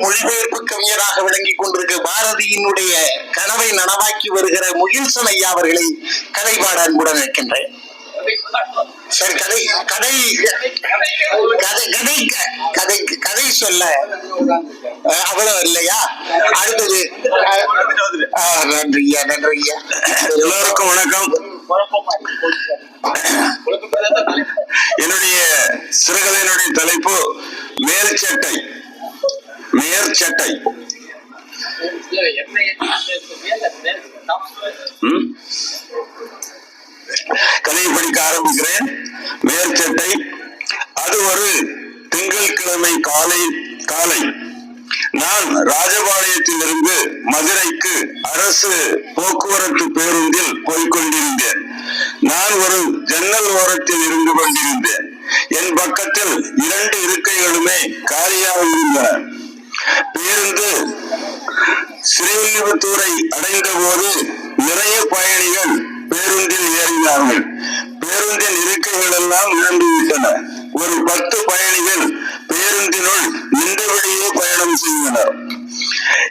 மொழிபெயர்ப்பு கவிஞராக விளங்கிக் கொண்டிருக்க பாரதியினுடைய கனவை நனவாக்கி வருகிற முகில்சன் ஐயா அவர்களை கதை பாட அன்புடன் இருக்கின்றேன் சரி கதை கதை கதை கதை கதை கதை சொல்ல அவ்வளவு இல்லையா? அடுத்தது நன்றி ஐயா நன்றி ஐயா. எல்லோருக்கும் வணக்கம். என்னுடைய சிறுகதையினுடைய தலைப்பு மேல்சட்டை. மேற்சட்டை கதையை படிக்க ஆரம்பிக்கிறேன் மேற்சட்டை அது ஒரு திங்கட்கிழமை காலை காலை. நான் ராஜபாளையத்திலிருந்து மதுரைக்கு அரசு போக்குவரத்து பேருந்தில் போய்க்கொண்டிருந்தேன். நான் ஒரு ஜன்னல் ஓரத்தில் இருந்து கொண்டிருந்தேன். என் பக்கத்தில் இரண்டு இருக்கைகளுமே காலியாக இருந்தன. பேருந்து ஸ்ரீவில்லிபுத்தூரை அடைந்த போது நிறைய பயணிகள் பேருந்தில் ஏறினார்கள். பேருந்தின் இருக்கைகள் எல்லாம் நிரம்பிவிட்டன ஒரு பத்து பயணிகள் பேருந்தினுள் நின்றபடியே பயணம் செய்தனர்.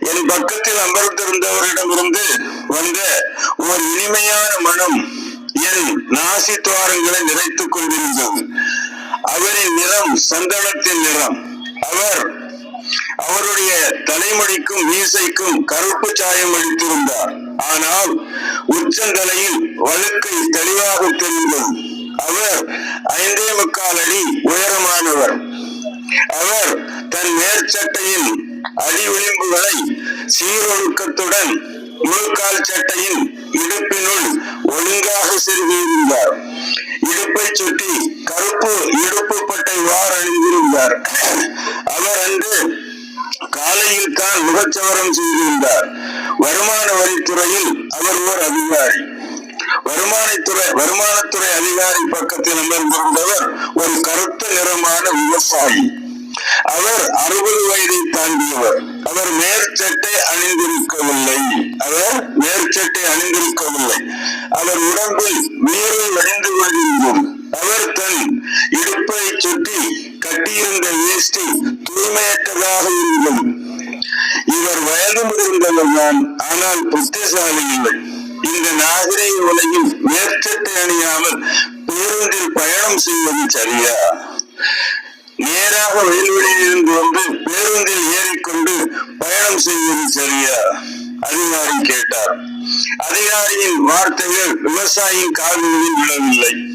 என் பக்கத்தில் அமர்ந்திருந்தவரிடமிருந்து வந்த ஒரு இனிமையான மனம் என் நாசி துவாரங்களை நிறைத்துக் கொண்டிருந்தது. அவரின் நிறம் சந்தனத்தின் நிறம். அவர் அவருடைய தலைமுடிக்கும் மீசைக்கும் கருப்பு சாயம் அளித்திருந்தார். ஆனால் உச்சந்தலையில் வழுக்கை தெளிவாக தெரிந்தது. அவர் ஐந்தே முக்கால் அடி உயரமானவர். அவர் தன் மேற்சட்டையின் அடி விளிம்புகளை சீரொழுக்கத்துடன் முழுக்கால் சட்டையின் இடுப்பினுள் ஒழுங்காக செருகியிருந்தார். இடுப்பை சுற்றி கருப்பு இடுப்பு பட்டை வார் அணிந்திருந்தார். அவர் அன்று ஆலையில் தான் முகச்சவரம் செய்திருந்தார். வருமான வரித்துறையில் அவர் ஓர் அதிகாரி. வருமானத்துறை வருமானத்துறை அதிகாரி பக்கத்தில் அமர்ந்திருந்தவர் ஒரு கருத்த நிறமான விவசாயி. அவர் அறுபது வயதை தாண்டியவர். அவர் மேற்சட்டை அணிந்திருக்கவில்லை. அவர் மேற்சட்டை அணிந்திருக்கவில்லை. அவர் உடம்பில் நீரில் வடிந்து கொண்டிருந்தது. அவர் தன் இடுப்பை சுற்றி கட்டியிருந்த வேஷ்டி தூய்மையற்றதாக இருந்தது. இவர் வயது முதிர்ந்தவர் தான் ஆனால் புத்திசாலி இல்லை. இந்த நாகரிக உலகில் மேற்சட்டை அணியாமல் பேருந்தில் பயணம் செய்வது சரியா? நேராக ரயில்வெளியில் இருந்து வந்து பேருந்தில் ஏறிக்கொண்டு பயணம் செய்வது சரியா? அதிகாரி கேட்டார். அதிகாரியின் வார்த்தைகள் விவசாயியின் காதுகளில் விழவில்லை.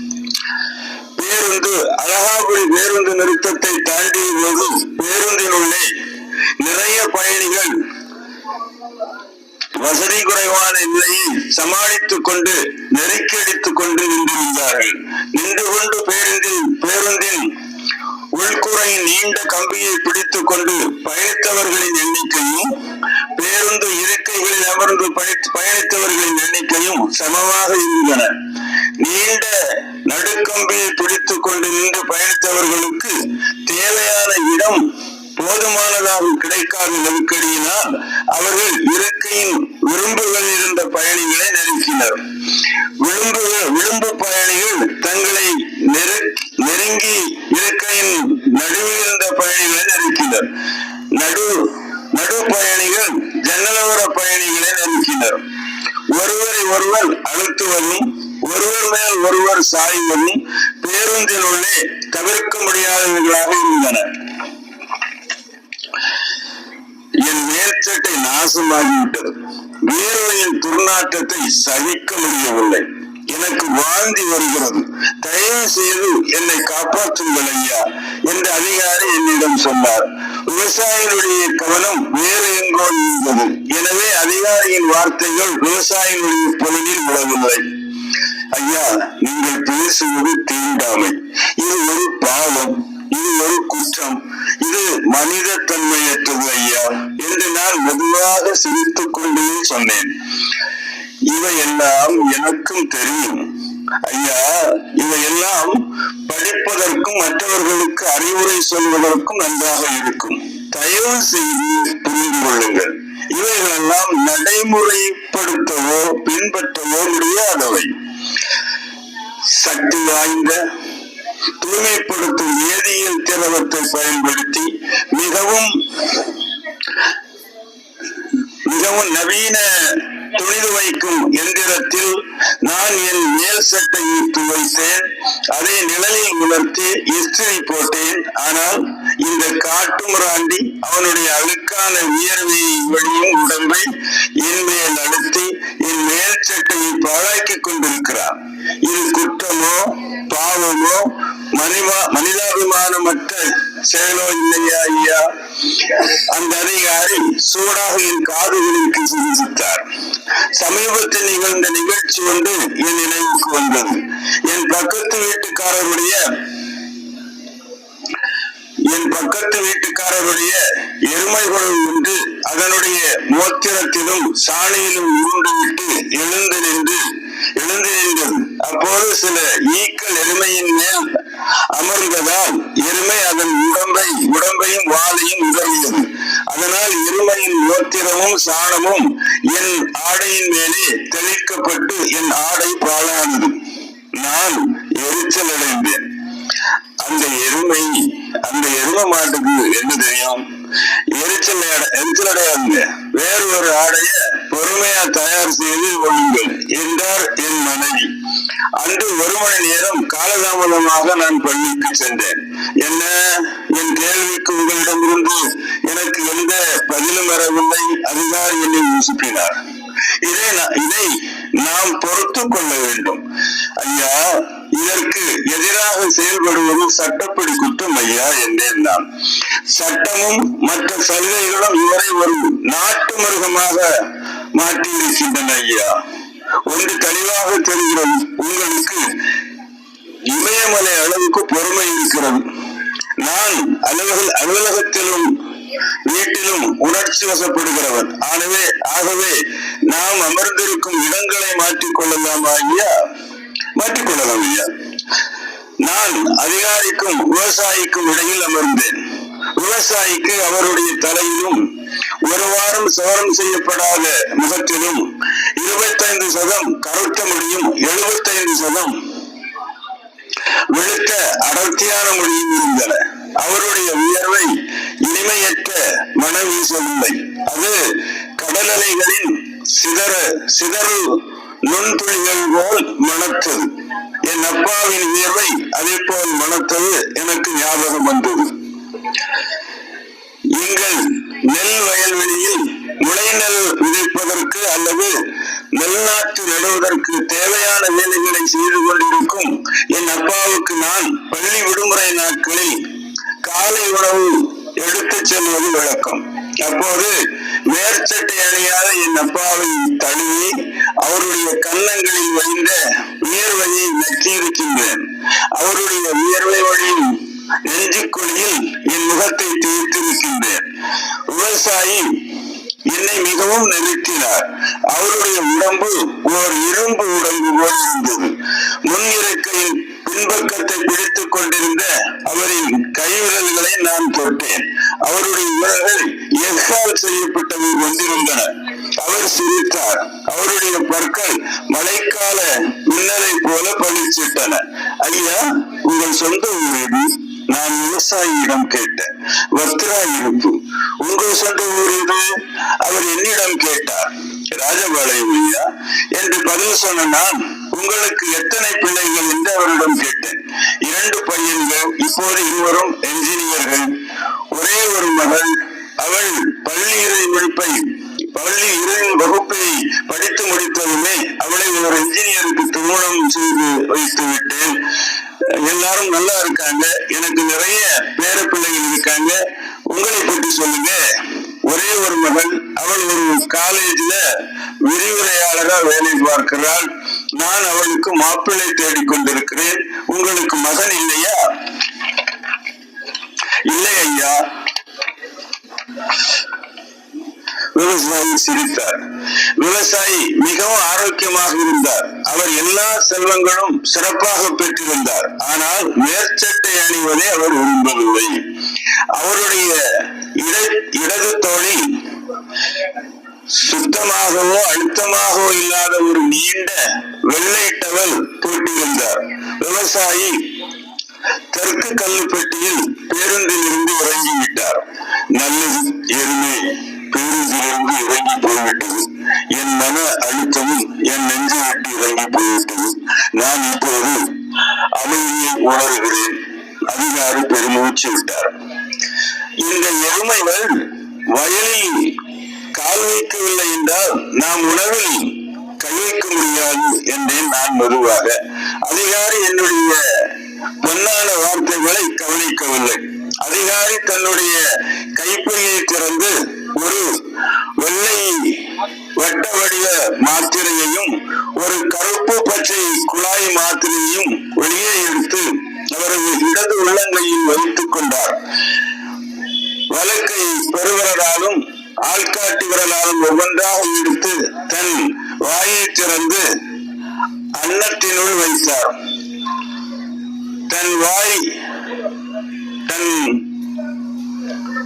பேருந்து அழகாபுரி பேருந்து நிறுத்தத்தை தாண்டிய போது பேருந்தினுள்ளே நிறைய பயணிகள் வசதி குறைவான நிலையை சமாளித்துக் கொண்டு நெருக்கடித்துக் கொண்டு நின்றிருந்தார்கள். நின்று கொண்டு பேருந்தில் பேருந்தின் உள்குறையின் நீண்ட கம்பியை பிடித்துக் கொண்டு பயணித்தவர்களின் எண்ணிக்கையும் பேருந்து இருக்கைகளில் அமர்ந்து பயணித்தவர்களின் எண்ணிக்கையும் சமமாக இருந்தன. நீண்ட நடுக்கம்பியை பிடித்துக் கொண்டு நின்று பயணித்தவர்களுக்கு தேவையான இடம் போதுமானதாக கிடைக்காத நெருக்கடியினால் அவர்கள் இருக்கையின் விளிம்புகள் இருந்த பயணிகளை நெருக்கினர். விளிம்பு விளிம்பு பயணிகள் தங்களை நெருங்கி இருக்கையின் நடுவில் இருந்த பயணிகளை நெருக்கினர். நடு நடு பயணிகள் ஜன்னலோர பயணிகளை நெருக்கினர். ஒருவரை ஒருவர் அழுத்துவதும் ஒருவர் மேல் ஒருவர் சாய்வதும் பேருந்தில் உள்ளே தவிர்க்க முடியாதவர்களாக இருந்தன என் மேற்சட்டை நாசமாகிவிட்டது. வேர்வையின் துர்நாற்றத்தை சகிக்க முடியவில்லை. எனக்கு வாந்தி வருகிறது. தயவு செய்து என்னை காப்பாற்றுங்கள் ஐயா என்று அதிகாரி என்னிடம் சொன்னார். விவசாயிகளுடைய கவனம் வேறு எங்கோ இருந்தது எனவே அதிகாரியின் வார்த்தைகள் விவசாயிகளுடைய பொருளில் விடவில்லை ஐயா நீங்கள் பேசுவது தீண்டாமை. இது ஒரு பாவம் இது ஒரு குற்றம். இது மனித தன்மையற்றது ஐயா என்று நான் மெதுவாக சிரித்துக் கொண்டே சொன்னேன். இவையெல்லாம் எனக்கும் தெரியும். ஐயா இவையெல்லாம் படிப்பதற்கும் மற்றவர்களுக்கு அறிவுரை சொல்வதற்கும் நன்றாக இருக்கும். தயவு செய்து புரிந்து கொள்ளுங்கள். இவைகளெல்லாம் நடைமுறைப்படுத்தவோ பின்பற்றவோ முடியாதவை. சக்தி வாய்ந்த தூய்மைப்படுத்தும் வேதியியல் திரவத்தை பயன்படுத்தி மிகவும் மிகவும் நவீன துணி துவைக்கும் எந்திரத்தில் நான் என் மேல் சட்டையை துவைத்தேன் அதை நிழலில் உணர்த்தி இஸ்திரி போட்டேன். ஆனால் இந்த காட்டுமிராண்டி அவனுடைய அழுக்கான வியர்வையை வழியும் உடம்பை என் மேல் அழுத்தி என் மேல் சட்டையை பாழாக்கிக் கொண்டிருக்கிறான் இது குற்றமோ பாவமோ மனிதா மனிதாபிமானமற்ற செயலோ இல்லையா ஐயா? அந்த அதிகாரி சூடாக என் காதுகளுக்கு சிந்தித்தார். சமீபத்தில் நிகழ்ந்த நிகழ்ச்சி ஒன்று என் நினைவுக்கு வந்தது. என் பக்கத்து வீட்டுக்காரருடைய என் பக்கத்து வீட்டுக்காரருடைய எருமைகளும் ஒன்று அதனுடைய மோத்திரத்திலும் சாணியிலும் உருண்டுவிட்டு எழுந்து நின்று எழுந்து நின்றது. அப்போது சில ஈக்கள் எருமையின் மேல் அமர்ந்ததால் எருமை அதன் உடம்பை உடம்பையும் வாலையும் உதவியது அதனால் எருமையின் மோத்திரமும் சாணமும் என் ஆடையின் மேலே தெளிக்கப்பட்டு என் ஆடை பாழானது. நான் எரிச்சல் அடைந்தேன் அந்த எருமை அந்த மாட்டுக்கு என்ன தெரியும்? எரிச்சல் அட- எரிச்சல் அடையாதுங்க. வேறு ஒரு ஆடைய பொறுமையா தயார் செய்து கொள்ளுங்கள் என்றார் என் மனைவி. அன்று ஒரு மணி நேரம் காலதாமதமாக நான் பள்ளிக்கு சென்றேன். என்ன? என் கேள்விக்கு உங்களிடமிருந்து எனக்கு எந்த பதிலும் வரவில்லை. அதுதான் என்னை யோசிப்பினார் இதை இதை நாம் பொறுத்து கொள்ள வேண்டும். ஐயா இதற்கு எதிராக செயல்படுவது சட்டப்படி குற்றம் ஐயா என்றேன் நான். சட்டமும் மற்ற சலுகைகளும் இவரை ஒரு நாட்டு மிருகமாக மாற்றியிருக்கின்றன ஐயா. ஒன்று தெளிவாக தெரிகிறது உங்களுக்கு இமயமலை அளவுக்கு பொறுமை இருக்கிறது. நான் அலுவலக அலுவலகத்திலும் வீட்டிலும் உணர்ச்சி வசப்படுகிறவன் ஆகவே ஆகவே நாம் அமர்ந்திருக்கும் இடங்களை மாற்றிக் கொள்ளலாமா ஐயா. மாற்றிக்கொள்ளலாம் ஐயா. நான் அதிகாரிக்கும் விவசாயிக்கும் இடையில் அமர்ந்தேன். விவசாயிக்கு அவருடைய தலையிலும் ஒரு வாரம் சவரம் செய்யப்படாத முகத்திலும் இருபத்தைந்து சதம் கருத்த முடியும் எழுபத்தைந்து சதம் வெளுத்த அடர்த்தியான மொழியும் இருந்தன. அவருடைய உயர்வை நிலையற்ற மன வீசவில்லை அது கடல் அலைகளின் சிதற சிதறு நுண்துளிகள் போல் மணத்தது. என் அப்பாவின் உயர்வை அதே போல் மணத்தது எனக்கு ஞாபகம் வந்தது. எங்கள் நெல் வயல்வெளியில் முளைநெல் விதைப்பதற்கு அல்லது நெல் நாற்று நடுவதற்கு தேவையான வேலைகளை செய்து கொண்டிருக்கும் என் அப்பாவுக்கு நான் பள்ளி விடுமுறை நாட்களில் காலை உணவு எடுத்துச் செல்வது விளக்கம் அப்போது மேற்சட்டை அணியாத என் அப்பாவை தழுவி அவருடைய கன்னங்களில் வழிந்த வியர்வையை நக்கியிருக்கின்றேன் அவருடைய வியர்வை வழியும் நெஞ்சுக்குழியில் என் முகத்தை தீர்த்திருக்கின்றேன் விவசாயி என்னை மிகவும் நெருக்கினார். அவருடைய உடம்பு ஓர் இரும்பு உடம்பு போல் இருந்தது. முன் இருக்கையின் பின்பக்கத்தை பிடித்துக் கொண்டிருந்த அவரின் கைவிரல்களை நான் தொட்டேன். அவருடைய விரல்கள் எஃகால் செய்யப்பட்டவை கொண்டிருந்தன அவர் சிரித்தார். அவருடைய பற்கள் மழைக்கால மின்னலை போல பளிச்சிட்டன. ஐயா உங்கள் சொந்த ஊரடி நான் விவசாயியிடம் கேட்டேன். வத்ரா இருப்பு உங்கள் சொந்த ஊர் எது அவர் என்னிடம் கேட்டார். ராஜபாளையம் ஐயா என்று பதில் சொன்ன நான் உங்களுக்கு எத்தனை பிள்ளைகள் என்று அவரிடம் கேட்டேன். இரண்டு பையன்கள் இப்போது இருவரும் என்ஜினியர்கள் ஒரே ஒரு மகள் அவள் பள்ளி இறுதி முடிப்பை பள்ளி இறுதி வகுப்பை படித்து முடித்ததுமே அவளை ஒரு என்ஜினியருக்கு திருமணம் செய்து வைத்து விட்டேன். எல்லாரும் நல்லா இருக்காங்க. எனக்கு நிறைய பேர பிள்ளைகள் இருக்காங்க. உங்களை பற்றி சொல்லுங்க. ஒரே ஒரு மகள் அவள் ஒரு காலேஜ்ல விரிவுரையாளராக வேலை பார்க்கிறாள். நான் அவளுக்கு மாப்பிள்ளை தேடிக் கொண்டிருக்கிறேன் உங்களுக்கு மகன் இல்லையா? இல்லை ஐயா. விவசாயி சிரித்தார். விவசாயி மிகவும் ஆரோக்கியமாக இருந்தார். அவர் எல்லா செல்வங்களும் சிறப்பாக பெற்றிருந்தார். ஆனால் மேற்சட்டை அணிவதை அவர் விரும்பவில்லை. அவருடைய இடது தோழி சுத்தமாகவோ அழுத்தமாகவோ இல்லாத ஒரு நீண்ட வெள்ளையிட்டவள் போட்டியிருந்தார் விவசாயி தெற்கு கல்லுப்பட்டியில் பேருந்தில் இருந்து இறங்கிவிட்டார் நல்லது எருமை பேருந்திலிருந்து இறங்கி போய்விட்டது. என் மன அழுத்தமும் என் நெஞ்சு விட்டு இறங்கி போய்விட்டது. நான் இப்போது அமைதியை உணர்கிறேன். அதிகாரி பெருமூச்சு விட்டார். இந்த எருமைகள் வயலில் கால் வைக்கவில்லை என்றால் நாம் உணவில் கை வைக்க முடியாது என்றேன் நான் மெதுவாக. அதிகாரி என்னுடைய பொன்னான வார்த்தைகளை கவனிக்கவில்லை. அதிகாரி தன்னுடைய கைப்பையை திறந்து ஒரு வெள்ளை வட்ட வடிவ மாத்திரையையும் ஒரு கருப்பு பச்சை குழாய் மாத்திரையையும் வெளியே எடுத்து அவரது இடது உள்ளங்கையில் வைத்துக் கொண்டார். வழக்கை பெருவிரலாலும் ஆள்காட்டி விரலாலும் ஒவ்வொன்றாக எடுத்து தன் வாயை திறந்து அன்னத்தினுள் வைத்தார். தன் வாய் தன்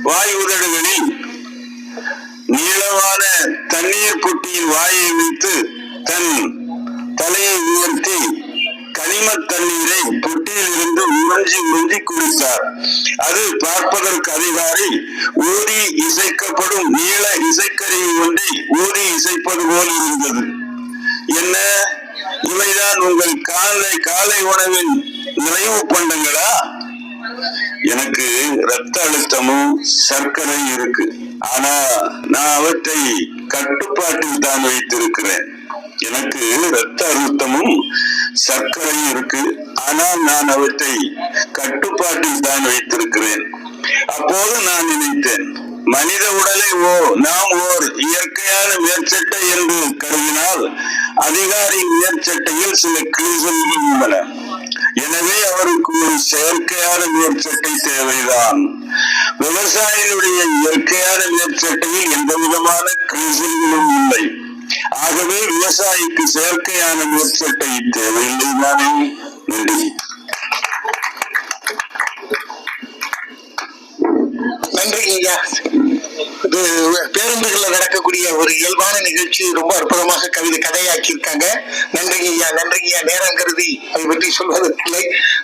வாய் உதடுகளில் நீளமான தண்ணீர் குட்டியின் வாயை வைத்து தன் தலையை உயர்த்தி கனிம தண்ணீரை தொட்டியிலிருந்து இருந்து உறிஞ்சி உறிஞ்சி குடித்தார். அது பார்ப்பதற்கு அதிகாரி ஊதி இசைக்கப்படும் நீள இசைக்கருவி ஒன்றை ஊதி இசைப்பது போல் இருந்தது. என்ன? இவைதான் உங்கள் காலை காலை உணவின் நிறைவு பண்டங்களா? எனக்கு ரத்த அழுத்தமும் சர்க்கரை இருக்கு. ஆனா நான் அவற்றை கட்டுப்பாட்டில் தான் வைத்திருக்கிறேன். எனக்கு ரத்த அழுத்தமும் சர்க்கரையும் இருக்கு. ஆனால் நான் அவற்றை கட்டுப்பாட்டில் தான் வைத்திருக்கிறேன். அப்போது நான் நினைத்தேன் மனித உடலை ஓ நாம் ஓர் இயற்கையான மேற்சட்டை என்று கருதினால் அதிகாரி மேற்சட்டையில் சில கிழிசல்கள் உள்ளன. எனவே அவருக்கு ஒரு செயற்கையான மேற்சட்டை தேவைதான். விவசாயிகளுடைய இயற்கையான மேற்சட்டையில் எந்த விதமான கிழிசல்களும் ஆகவே விவசாயிக்கு செயற்கையான மேற்சட்டை தேவையில்லை தானே நன்றி நன்றிங்க இது பேருந்துகள்ல நடக்கக்கூடிய ஒரு இயல்பான நிகழ்ச்சி ரொம்ப அற்புதமாக கவிதை கதையாக்கி இருக்காங்க நன்றிங்க ஐயா. நன்றிங்க ஐயா. நேரம் கருதி அதை பற்றி சொல்வதற்கில்லை.